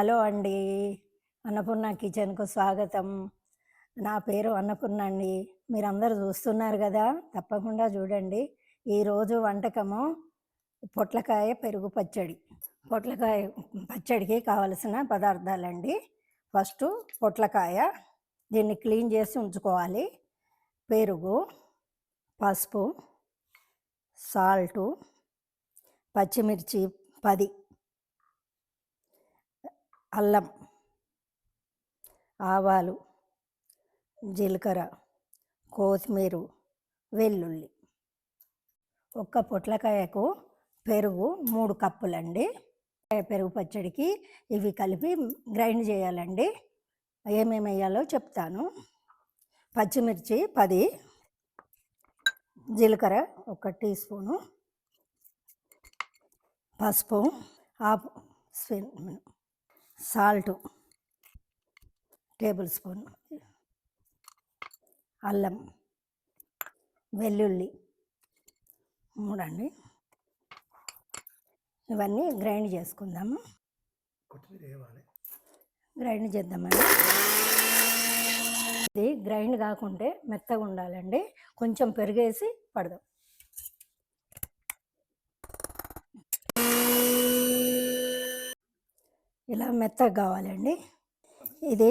Hello అండి. అన్నపూర్ణ కిచెన్కు స్వాగతం. నా పేరు అన్నపూర్ణ అండి. మీరందరూ చూస్తున్నారు కదా తప్పకుండా చూడండి. ఈరోజు వంటకము పొట్లకాయ పెరుగు పచ్చడి. పొట్లకాయ పచ్చడికి కావలసిన పదార్థాలండి. ఫస్ట్ పొట్లకాయ దీన్ని క్లీన్ చేసి ఉంచుకోవాలి. పెరుగు పసుపు సాల్టు పచ్చిమిర్చి పది. అల్లం ఆవాలు జీలకర్ర కొత్తిమీర వెల్లుల్లి. ఒక్క పొట్లకాయకు పెరుగు మూడు కప్పులండి. పెరుగు పచ్చడికి ఇవి కలిపి గ్రైండ్ చేయాలండి. ఏమేమి వేయాలో చెప్తాను. పచ్చిమిర్చి పది జీలకర్ర ఒక టీ స్పూను పసుపు ఆపు స్పూన్ సాల్టు టేబుల్ స్పూన్ అల్లం వెల్లుల్లి మూడండి. ఇవన్నీ గ్రైండ్ చేసుకుందాము. గ్రైండ్ చేద్దామండి. ఇది గ్రైండ్ కాకుంటే మెత్తగా ఉండాలండి. కొంచెం పెరిగేసి పడదాం. ఇలా మెత్తగా కావాలండి. ఇది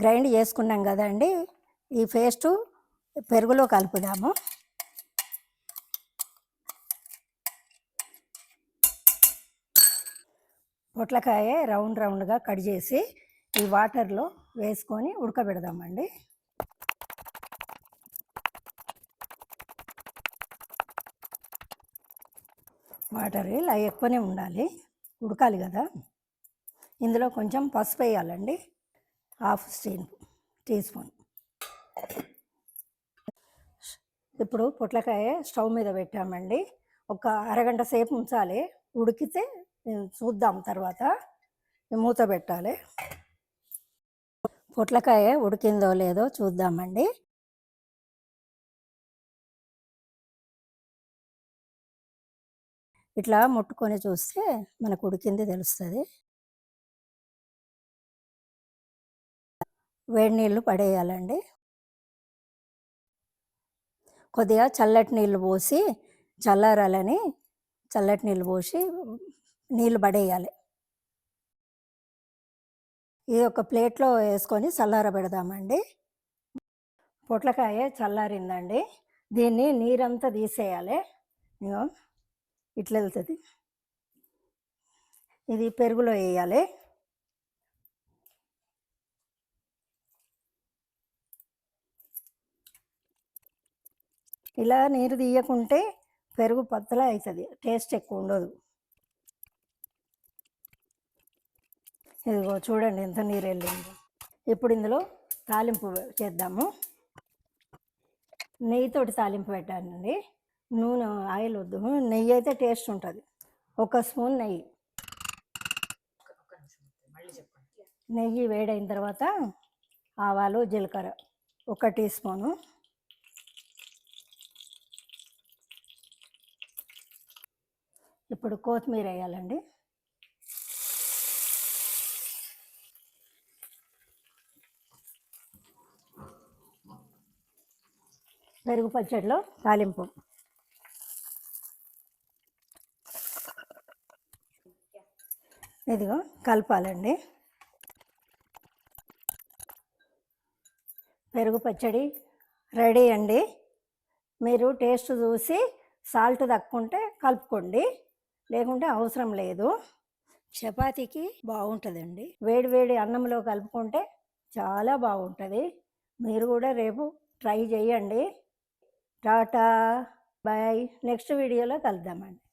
గ్రైండ్ చేసుకున్నాం కదండి. ఈ పేస్టు పెరుగులో కలుపుదాము. పొట్లకాయ రౌండ్ రౌండ్గా కట్ చేసి ఈ వాటర్లో వేసుకొని ఉడకబెడదామండి. వాటర్ ఇలా ఎక్కువనే ఉండాలి. ఉడకాలి కదా. ఇందులో కొంచెం పసుపు వేయాలండి. హాఫ్ స్టీన్ టీ స్పూన్. ఇప్పుడు పొట్లకాయ స్టవ్ మీద పెట్టామండి. ఒక అరగంట సేపు ఉంచాలి. ఉడికితే చూద్దాం తర్వాత. మూత పెట్టాలి. పొట్లకాయ ఉడికిందో లేదో చూద్దామండి. ఇట్లా ముట్టుకొని చూస్తే మనకు ఉడికింది తెలుస్తుంది. వేడి నీళ్ళు పడేయాలండి. కొద్దిగా చల్లటి నీళ్ళు పోసి చల్లారాలని చల్లటి నీళ్ళు పోసి నీళ్ళు పడేయాలి. ఇది ఒక ప్లేట్లో వేసుకొని చల్లార పెడదామండి. పొట్లకాయ చల్లారిందండి. దీన్ని నీరంతా తీసేయాలి. ఇట్లా వెళ్తుంది. ఇది పెరుగులో వేయాలి. ఇలా నీరు తీయకుంటే పెరుగు పత్తలా అవుతుంది టేస్ట్ ఎక్కువ ఉండదు. ఇదిగో చూడండి ఎంత నీరు వెళ్ళింది. ఇప్పుడు ఇందులో తాలింపు చేద్దాము. నెయ్యితోటి తాలింపు పెట్టానండి. నూనె ఆయిల్ వద్దు. నెయ్యి అయితే టేస్ట్ ఉంటుంది. ఒక స్పూన్ నెయ్యి. నెయ్యి వేడైన తర్వాత ఆవాలు జీలకర్ర. ఒక టీ స్పూను. ఇప్పుడు కొత్తిమీర వేయాలండి. పెరుగు పచ్చడిలో తాలింపు. ఇదిగో కలపాలండి. పెరుగు పచ్చడి రెడీ అండి. మీరు టేస్ట్ చూసి సాల్ట్ తక్కుంటే కలుపుకోండి. లేకుంటే అవసరం లేదు. చపాతీకి బాగుంటుందండి. వేడి వేడి అన్నంలో కలుపుకుంటే చాలా బాగుంటుంది. మీరు కూడా రేపు ట్రై చేయండి. టాటా బాయ్. నెక్స్ట్ వీడియోలో కలుద్దామండి.